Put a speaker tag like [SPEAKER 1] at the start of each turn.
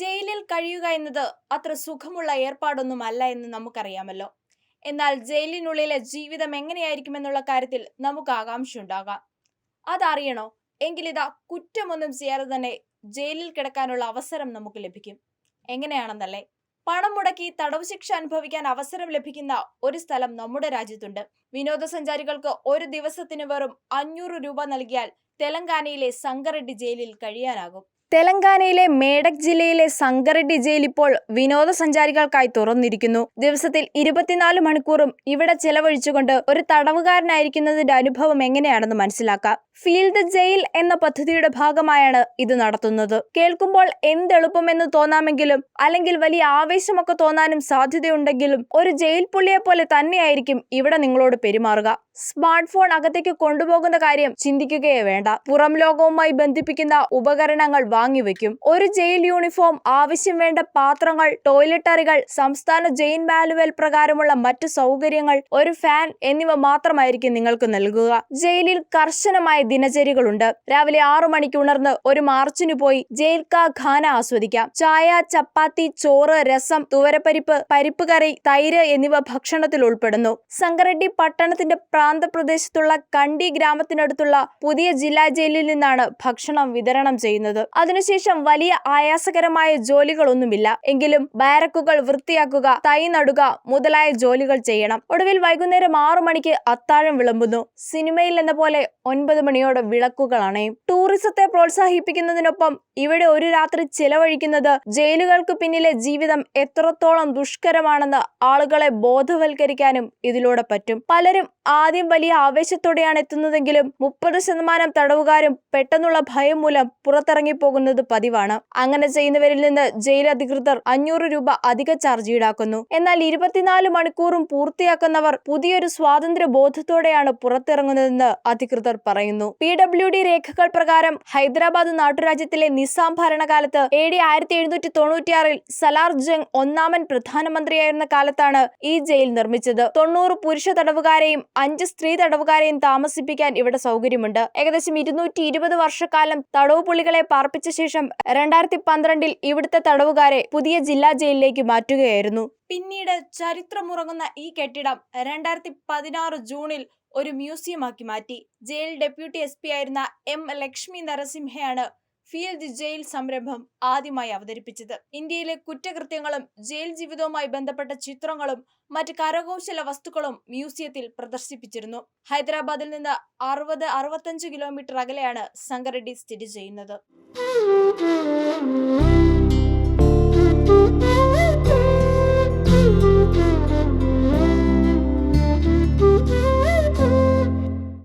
[SPEAKER 1] ജയിലിൽ കഴിയുക എന്നത് അത്ര സുഖമുള്ള ഏർപ്പാടൊന്നുമല്ല എന്ന് നമുക്കറിയാമല്ലോ. എന്നാൽ ജയിലിനുള്ളിലെ ജീവിതം എങ്ങനെയായിരിക്കുമെന്നുള്ള കാര്യത്തിൽ നമുക്ക് ആകാംക്ഷയുണ്ടാകാം. അതറിയണോ? എങ്കിലിതാ കുറ്റമൊന്നും ചെയ്യാതെ തന്നെ ജയിലിൽ കിടക്കാനുള്ള അവസരം നമുക്ക് ലഭിക്കും. എങ്ങനെയാണെന്നല്ലേ? പണം മുടക്കി തടവ് ശിക്ഷ അനുഭവിക്കാൻ അവസരം ലഭിക്കുന്ന ഒരു സ്ഥലം നമ്മുടെ രാജ്യത്തുണ്ട്. വിനോദസഞ്ചാരികൾക്ക് ഒരു ദിവസത്തിന് വെറും അഞ്ഞൂറ് രൂപ നൽകിയാൽ തെലങ്കാനയിലെ സംഗറെഡ്ഡി ജയിലിൽ കഴിയാനാകും. തെലങ്കാനയിലെ മേഡക് ജില്ലയിലെ സംഗറെഡ്ഡി ജയിൽ ഇപ്പോൾ വിനോദസഞ്ചാരികൾക്കായി തുറന്നിരിക്കുന്നു. ദിവസത്തിൽ ഇരുപത്തിനാല് മണിക്കൂറും ഇവിടെ ചെലവഴിച്ചുകൊണ്ട് ഒരു തടവുകാരനായിരിക്കുന്നതിന്റെ അനുഭവം എങ്ങനെയാണെന്ന് മനസ്സിലാക്കാം. ഫീൽഡ് ജയിൽ എന്ന പദ്ധതിയുടെ ഭാഗമായാണ് ഇത് നടത്തുന്നത്. കേൾക്കുമ്പോൾ എന്തെളുപ്പമെന്ന് തോന്നാമെങ്കിലും അല്ലെങ്കിൽ വലിയ ആവേശമൊക്കെ തോന്നാനും സാധ്യതയുണ്ടെങ്കിലും ഒരു ജയിൽ പുള്ളിയെ പോലെ തന്നെയായിരിക്കും ഇവിടെ നിങ്ങളോട് പെരുമാറുക. സ്മാർട്ട് ഫോൺ അകത്തേക്ക് കൊണ്ടുപോകുന്ന കാര്യം ചിന്തിക്കുകയേ വേണ്ട. പുറം ലോകവുമായി ബന്ധിപ്പിക്കുന്ന ഉപകരണങ്ങൾ വാങ്ങിവെക്കും ഒരു ജയിൽ യൂണിഫോം ആവശ്യം വേണ്ട പാത്രങ്ങൾ ടോയ്ലറ്ററികൾ സംസ്ഥാന ജയിൽ മാനുവൽ പ്രകാരമുള്ള മറ്റു സൗകര്യങ്ങൾ ഒരു ഫാൻ എന്നിവ മാത്രമായിരിക്കും നിങ്ങൾക്ക് നൽകുക. ജയിലിൽ കർശനമായ ദിനചര്യകളുണ്ട്. രാവിലെ ആറു മണിക്ക് ഉണർന്ന് ഒരു മാർച്ചിന് പോയി ജയിൽ കാ ഖാന ആസ്വദിക്കാം. ചായ ചപ്പാത്തി ചോറ് രസം തുവരപ്പരിപ്പ് പരിപ്പ് കറി തൈര് എന്നിവ ഭക്ഷണത്തിൽ ഉൾപ്പെടുന്നു. സംഗറെഡ്ഡി പട്ടണത്തിന്റെ പ്രാന്തപ്രദേശത്തുള്ള കണ്ടി ഗ്രാമത്തിനടുത്തുള്ള പുതിയ ജില്ലാ ജയിലിൽ നിന്നാണ് ഭക്ഷണം വിതരണം ചെയ്യുന്നത്. അതിനുശേഷം വലിയ ആയാസകരമായ ജോലികളൊന്നുമില്ല. എങ്കിലും ബാരക്കുകൾ വൃത്തിയാക്കുക തൈ നടുക മുതലായ ജോലികൾ ചെയ്യണം. ഒടുവിൽ വൈകുന്നേരം ആറു മണിക്ക് അത്താഴം വിളമ്പുന്നു. സിനിമയിൽ എന്ന പോലെ ഒൻപത് മണിയോടെ വിളക്കുകൾ അണയും ടൂറിസത്തെ പ്രോത്സാഹിപ്പിക്കുന്നതിനൊപ്പം ഇവിടെ ഒരു രാത്രി ചിലവഴിക്കുന്നത് ജയിലുകൾക്ക് പിന്നിലെ ജീവിതം എത്രത്തോളം ദുഷ്കരമാണെന്ന് ആളുകളെ ബോധവൽക്കരിക്കാനും ഇതിലൂടെ പറ്റും. പലരും ആദ്യം വലിയ ആവേശത്തോടെയാണ് എത്തുന്നതെങ്കിലും മുപ്പത് ശതമാനം തടവുകാരും പെട്ടെന്നുള്ള ഭയം മൂലം പുറത്തിറങ്ങി പോകുന്നത് പതിവാണ്. അങ്ങനെ ചെയ്യുന്നവരിൽ നിന്ന് ജയിൽ അധികൃതർ അഞ്ഞൂറ് രൂപ അധിക ചാർജ് ഈടാക്കുന്നു. എന്നാൽ ഇരുപത്തിനാല് മണിക്കൂറും പൂർത്തിയാക്കുന്നവർ പുതിയൊരു സ്വാതന്ത്ര്യ ബോധത്തോടെയാണ് പുറത്തിറങ്ങുന്നതെന്ന് അധികൃതർ പറയുന്നു. പി ഡബ്ല്യു ഡി രേഖകൾ പ്രകാരം ഹൈദരാബാദ് നാട്ടുരാജ്യത്തിലെ നിസാം ഭരണകാലത്ത് എ ഡി ആയിരത്തി എഴുന്നൂറ്റി തൊണ്ണൂറ്റിയാറിൽ സലാർ ജംഗ് ഒന്നാമൻ പ്രധാനമന്ത്രിയായിരുന്ന കാലത്താണ് ഈ ജയിൽ നിർമ്മിച്ചത്. തൊണ്ണൂറ് പുരുഷ തടവുകാരെയും അഞ്ച് സ്ത്രീ തടവുകാരെയും താമസിപ്പിക്കാൻ ഇവിടെ സൗകര്യമുണ്ട്. ഏകദേശം ഇരുന്നൂറ്റി ഇരുപത് വർഷക്കാലം തടവ് പുള്ളികളെ പാർപ്പിച്ച ശേഷം രണ്ടായിരത്തി പന്ത്രണ്ടിൽ ഇവിടുത്തെ തടവുകാരെ പുതിയ ജില്ലാ ജയിലിലേക്ക് മാറ്റുകയായിരുന്നു. പിന്നീട് ചരിത്രമുറങ്ങുന്ന ഈ കെട്ടിടം രണ്ടായിരത്തി പതിനാറ് ജൂണിൽ ഒരു മ്യൂസിയമാക്കി മാറ്റി. ജയിൽ ഡെപ്യൂട്ടി എസ് പി ആയിരുന്ന എം ലക്ഷ്മി നരസിംഹയാണ് ഫീൽഡ് ജയിൽ സംരംഭം ആദ്യമായി അവതരിപ്പിച്ചത്. ഇന്ത്യയിലെ കുറ്റകൃത്യങ്ങളും ജയിൽ ജീവിതവുമായി ബന്ധപ്പെട്ട ചിത്രങ്ങളും മറ്റ് കരകൗശല വസ്തുക്കളും മ്യൂസിയത്തിൽ പ്രദർശിപ്പിച്ചിരുന്നു. ഹൈദരാബാദിൽ നിന്ന് അറുപത് അറുപത്തഞ്ച് കിലോമീറ്റർ അകലെയാണ് സംഗറെഡ്ഡി സ്ഥിതി ചെയ്യുന്നത്. Bye.